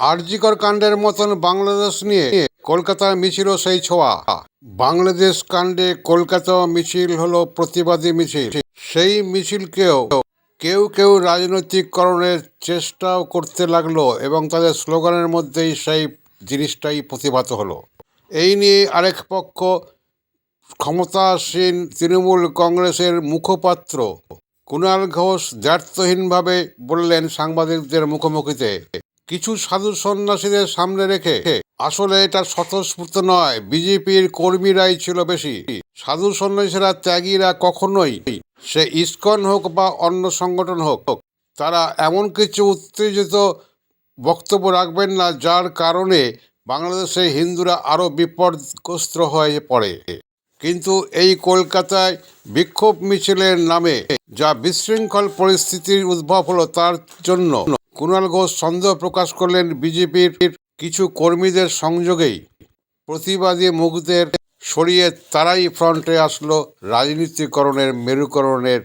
আরজিকর কাণ্ডের মতন বাংলাদেশ নিয়ে কলকাতার মিছিলও সেই ছোঁয়া। বাংলাদেশ কাণ্ডে কলকাতা মিছিল হলো প্রতিবাদী মিছিল। সেই মিছিলকেও কেউ কেউ রাজনৈতিককরণের চেষ্টাও করতে লাগল এবং তাদের স্লোগানের মধ্যেই সেই জিনিসটাই প্রতিভাত হলো। এই নিয়ে আরেক পক্ষ ক্ষমতাসীন তৃণমূল কংগ্রেসের মুখপাত্র কুণাল ঘোষ দ্ব্যর্থহীনভাবে বললেন সাংবাদিকদের মুখোমুখিতে। কিছু সাধু সন্ন্যাসীদের সামনে রেখে, আসলে এটা স্বতঃস্ফূর্ত নয়, বিজেপির কর্মীরাই ছিল বেশি। সাধু সন্ন্যাসীরা ত্যাগীরা কখনোই, সে ইস্কন হোক বা অন্য সংগঠন হোক, তারা এমন কিছু উত্তেজিত বক্তব্য রাখবেন না, যার কারণে বাংলাদেশে হিন্দুরা আরও বিপদগ্রস্ত হয়ে পড়ে। কিন্তু এই কলকাতায় বিক্ষোভ মিছিলের নামে যা বিশৃঙ্খল পরিস্থিতির উদ্ভব হলো, তার জন্য কুণাল ঘোষ সন্দেহ প্রকাশ করলেন বিজেপির কিছু কর্মীদের সংযোগেই। প্রতিবাদী মুখদের সরিয়ে তারাই ফ্রন্টে আসলো রাজনীতিকরণের মেরুকরণের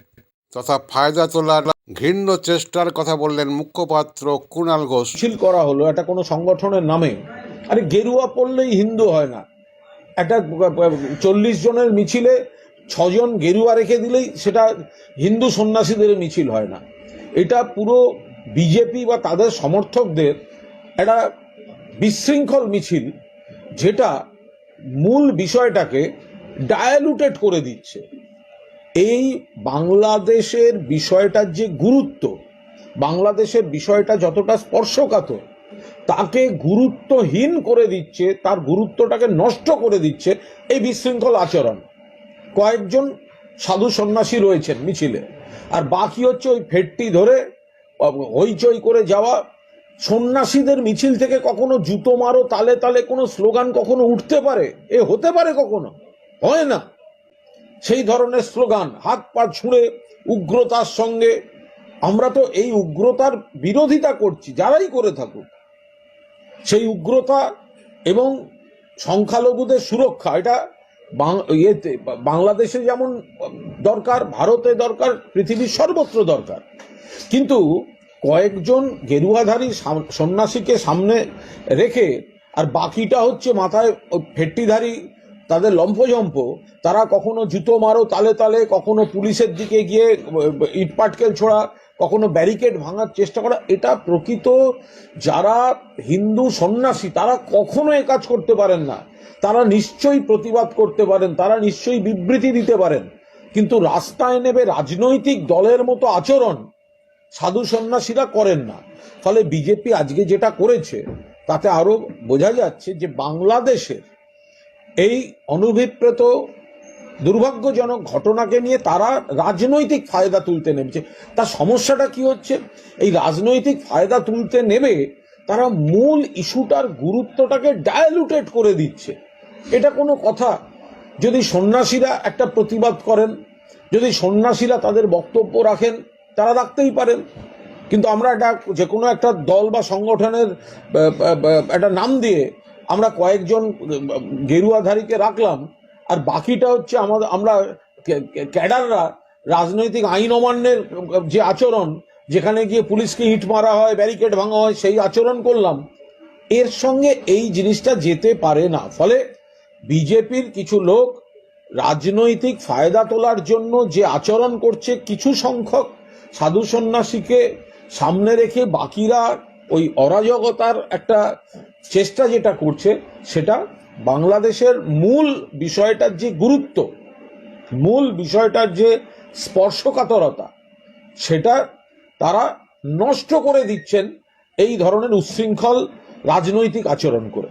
তথা ফায়দা তোলার ঘৃণ্য চেষ্টার কথা বললেন মুখপাত্র কুণাল ঘোষ। মিছিল করা হলো একটা কোনো সংগঠনের নামে। আরে গেরুয়া পড়লেই হিন্দু হয় না। একটা চল্লিশ জনের মিছিলে ছজন গেরুয়া রেখে দিলেই সেটা হিন্দু সন্ন্যাসীদের মিছিল হয় না। এটা পুরো বিজেপি বা তাদের সমর্থকদের একটা বিশৃঙ্খল মিছিল, যেটা মূল বিষয়টাকে ডায়ালুটেড করে দিচ্ছে। এই বাংলাদেশের বিষয়টার যে গুরুত্ব, বাংলাদেশের বিষয়টা যতটা স্পর্শকাতর, তাকে গুরুত্বহীন করে দিচ্ছে, তার গুরুত্বটাকে নষ্ট করে দিচ্ছে এই বিশৃঙ্খল আচরণ। কয়েকজন সাধু সন্ন্যাসী রয়েছেন মিছিলে, আর বাকি হচ্ছে ওই ফেটটি ধরে হইচই করে যাওয়া, সন্ন্যাসীদের মিছিল থেকে কখনো জুতো মারো, তালে তালে কোনো স্লোগান কখনো উঠতে পারে? এ হতে পারে কখনো? হয় না। সেই ধরনের স্লোগান, হাত পা ছুঁড়ে উগ্রতার সঙ্গে। আমরা তো এই উগ্রতার বিরোধিতা করছি, যারাই করে থাকুক। সেই উগ্রতা এবং সংখ্যালঘুদের সুরক্ষা, এটা ইয়েতে বাংলাদেশে যেমন দরকার, ভারতে দরকার, পৃথিবীর সর্বত্র দরকার। কিন্তু কয়েকজন গেরুয়াধারী সন্ন্যাসীকে সামনে রেখে, আর বাকিটা হচ্ছে মাথায় ফেট্টিধারী, তাদের লম্ফজম্প তারা কখনো জুতো মারো তালে তালে, কখনো পুলিশের দিকে গিয়ে ইট পাটকেল ছোড়া, কখনো ব্যারিকেড ভাঙার চেষ্টা করা, এটা প্রকৃত যারা হিন্দু সন্ন্যাসী, তারা কখনো এ কাজ করতে পারেন না। তারা নিশ্চয়ই প্রতিবাদ করতে পারেন, তারা নিশ্চয়ই বিবৃতি দিতে পারেন। কিন্তু রাস্তায় নেবে রাজনৈতিক দলের মতো আচরণ, সাধু সন্ন্যাসীরা করেন না। ফলে বিজেপি আজকে যেটা করেছে, তাতে আরও বোঝা যাচ্ছে যে বাংলাদেশের এই অনুভিপ্রেত দুর্ভাগ্যজনক ঘটনাকে নিয়ে তারা রাজনৈতিক ফায়দা তুলতে নেমেছে। তার সমস্যাটা কি হচ্ছে? এই রাজনৈতিক ফায়দা তুলতে নেবে, তারা মূল ইস্যুটার গুরুত্বটাকে ডায়ালুটেড করে দিচ্ছে। এটা কোনো কথা। যদি সন্ন্যাসীরা একটা প্রতিবাদ করেন, যদি সন্ন্যাসীরা তাদের বক্তব্য রাখেন, তারা রাখতেই পারেন। কিন্তু আমরা একটা যে কোনো একটা দল বা সংগঠনের একটা নাম দিয়ে আমরা কয়েকজন গেরুয়াধারীকে রাখলাম, আর বাকিটা হচ্ছে আমাদের আমরা ক্যাডাররা রাজনৈতিক আইন অমান্যের যে আচরণ, যেখানে গিয়ে পুলিশকে ইট মারা হয়, ব্যারিকেড ভাঙা হয়, সেই আচরণ করলাম। এর সঙ্গে এই জিনিসটা যেতে পারে না। ফলে বিজেপির কিছু লোক রাজনৈতিক ফায়দা তোলার জন্য যে আচরণ করছে কিছু সংখ্যক সাধু সন্ন্যাসীকে সামনে রেখে বাকিরা ওই অরাজকতার একটা চেষ্টা যেটা করছে, সেটা বাংলাদেশের মূল বিষয়টার যে গুরুত্ব, মূল বিষয়টার যে স্পর্শকাতরতা, সেটা তারা নষ্ট করে দিচ্ছেন এই ধরনের উচ্ছৃঙ্খল রাজনৈতিক আচরণ করে।